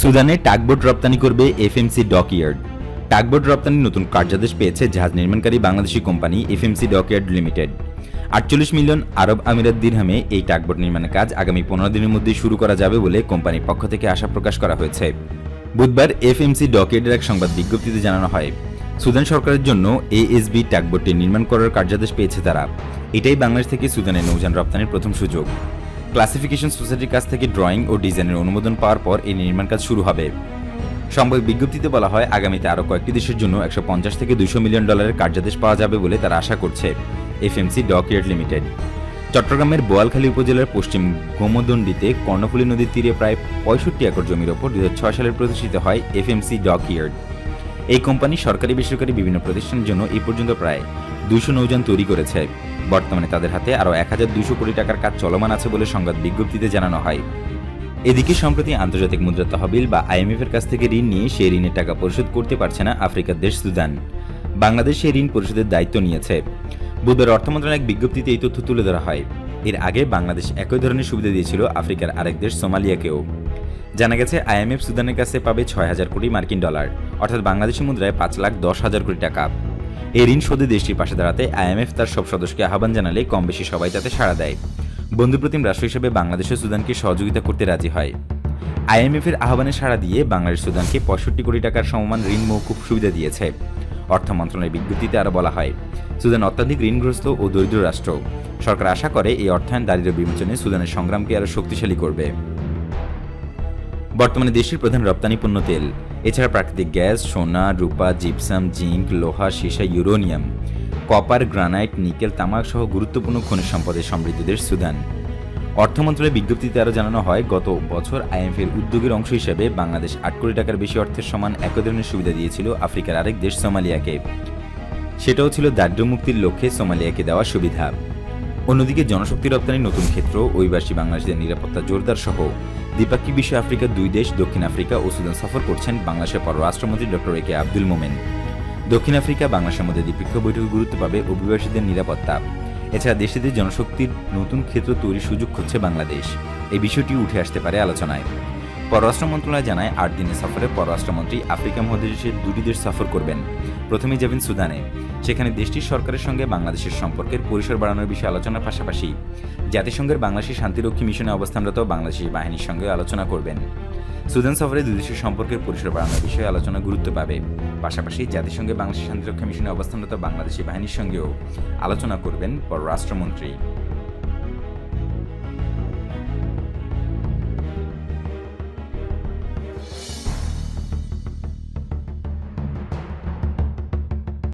সুদানে tugboat রপ্তানি করবে FMC dockyard tugboat রপ্তানির নতুন কার্যাদেশ পেয়েছে জাহাজ নির্মাণকারী Bangladeshi company FMC dockyard limited আটচল্লিশ মিলিয়ন আরব আমিরাত দিরহামে এই টাকবোট নির্মাণের কাজ আগামী পনেরো দিনের মধ্যে শুরু করা যাবে বলে কোম্পানির পক্ষ থেকে আশা প্রকাশ করা হয়েছে। বুধবার এফএমসি ডকইয়ার্ডের এক সংবাদ বিজ্ঞপ্তিতে জানানো হয়, সুদান সরকারের জন্য এএসবি টাগবোটটি নির্মাণ করার কার্যাদেশ পেয়েছে তারা। এটাই বাংলাদেশ থেকে সুদানের নৌযান রপ্তানির প্রথম সুযোগ। ক্লাসিফিকেশন সোসাইটির কাছ থেকে ড্রয়িং ও ডিজাইনের অনুমোদন পাওয়ার পর এই নির্মাণ কাজ শুরু হবে। সংবাদ বিজ্ঞপ্তিতে বলা হয়, আগামীতে আরও কয়েকটি দেশের জন্য একশো পঞ্চাশ থেকে দুশো মিলিয়ন ডলারের কার্যাদেশ পাওয়া যাবে বলে তারা আশা করছে, এফএমসি ডকইয়ার্ড লিমিটেড। চট্টগ্রামের বোয়ালখালী উপজেলার পশ্চিম গোমদণ্ডিতে কর্ণফুলী নদীর তীরে প্রায় পঁয়ষট্টি একর জমির ওপর দু হাজার ছয় সালে প্রতিষ্ঠিত হয় এফএমসি ডকইয়ার্ড এই কোম্পানি সরকারি বেসরকারি বিভিন্ন প্রতিষ্ঠানের জন্য এই পর্যন্ত প্রায় দুইশো নৌযান তৈরি করেছে। বর্তমানে তাদের হাতে আরও এক হাজার দুইশো কোটি টাকার কাজ চলমান আছে বলে সংবাদ বিজ্ঞপ্তিতে জানানো হয়। এদিকে সম্প্রতি আন্তর্জাতিক মুদ্রা তহবিল বা আইএমএফ এর কাছ থেকে ঋণ নিয়ে সেই ঋণের টাকা পরিশোধ করতে পারছে না আফ্রিকার দেশ সুদান। বাংলাদেশ সেই ঋণ পরিশোধের দায়িত্ব নিয়েছে। বুধবার অর্থ মন্ত্রণালয় এক বিজ্ঞপ্তিতে এই তথ্য তুলে ধরা হয়। এর আগে বাংলাদেশ একই ধরনের সুবিধা দিয়েছিল আফ্রিকার আরেক দেশ সোমালিয়াকেও। জানা গেছে, আইএমএফ সুদানের কাছে পাবে ছয় হাজার কোটি মার্কিন ডলার, অর্থাৎ বাংলাদেশি মুদ্রায় পাঁচ লাখ দশ হাজার কোটি টাকা। এই ঋণ শোধে দেশটির পাশে দাঁড়াতে আইএমএফ তার সব সদস্যকে আহ্বান জানালে কম বেশি সবাই তাতে সাড়া দেয়। বন্ধুপ্রতিম রাষ্ট্র হিসেবে বাংলাদেশ ও সুদানকে সহযোগিতা করতে রাজি হয়। আইএমএফ এর আহ্বানে সাড়া দিয়ে বাংলাদেশ সুদানকে পঁয়ষট্টি কোটি টাকার সমমান ঋণ মৌকুব সুবিধা দিয়েছে, অর্থ মন্ত্রণালয়ের বিজ্ঞপ্তিতে আরও বলা হয়। সুদান অত্যাধিক ঋণগ্রস্ত ও দরিদ্র রাষ্ট্র। সরকার আশা করে এই অর্থায়ন দারিদ্র বিমোচনে সুদানের সংগ্রামকে আরও শক্তিশালী করবে। বর্তমানে দেশের প্রধান রপ্তানি পণ্য তেল, এছাড়া প্রাকৃতিক গ্যাস, সোনা, রূপা, জিপসাম, জিঙ্ক, লোহা, সীসা, ইউরোনিয়াম, কপার, গ্রানাইট, নিকেল, তামাক সহ গুরুত্বপূর্ণ খনিজ সম্পদে সমৃদ্ধ দেশ সুদান। অর্থ মন্ত্রণালয়ের বিজ্ঞপ্তিতে আরও জানানো হয়, গত বছর আইএমএফ এর উদ্যোগের অংশ হিসেবে বাংলাদেশ আট কোটি টাকার বেশি অর্থের সমান এক ধরনের সুবিধা দিয়েছিল আফ্রিকার আরেক দেশ সোমালিয়াকে। সেটাও ছিল দারিদ্র্য মুক্তির লক্ষ্যে সোমালিয়াকে দেওয়া সুবিধা। অন্যদিকে জনশক্তি রপ্তানির নতুন ক্ষেত্র, অভিবাসী বাংলাদেশদের নিরাপত্তা জোরদার সহ দ্বিপাক্ষিক বিষয়ে আফ্রিকার দুই দেশ, দক্ষিণ আফ্রিকা ও সুদান সফর করছেন বাংলাদেশের পররাষ্ট্রমন্ত্রী ডক্টর এ কে আব্দুল মোমেন। দক্ষিণ আফ্রিকা বাংলাদেশের মধ্যে দ্বিপক্ষীয় বৈঠকে গুরুত্ব পাবে অভিবাসীদের নিরাপত্তা। এছাড়া দেশটিতে জনশক্তির নতুন ক্ষেত্র তৈরির সুযোগ খুঁজছে বাংলাদেশ। এই বিষয়টি উঠে আসতে পারে আলোচনায়। পররাষ্ট্র মন্ত্রণালয় জানায়, আট দিনের সফরে পররাষ্ট্রমন্ত্রী আফ্রিকা মহাদেশের দুটি দেশ সফর করবেন। প্রথমে যাবেন সুদানে। সেখানে দেশটির সরকারের সঙ্গে বাংলাদেশের সম্পর্কের পরিসর বাড়ানোর বিষয়ে আলোচনার পাশাপাশি জাতিসংঘের বাংলাদেশি শান্তিরক্ষী মিশনে অবস্থানরত বাংলাদেশি বাহিনীর সঙ্গে আলোচনা করবেন। সুদান সফরে দুই দেশের সম্পর্কের পরিসর বাড়ানোর বিষয়ে আলোচনা গুরুত্ব পাবে। পাশাপাশি জাতিসংঘে বাংলাদেশ শান্তিরক্ষা মিশনে অবস্থানরত বাংলাদেশি বাহিনীর সঙ্গেও আলোচনা করবেন পররাষ্ট্রমন্ত্রী।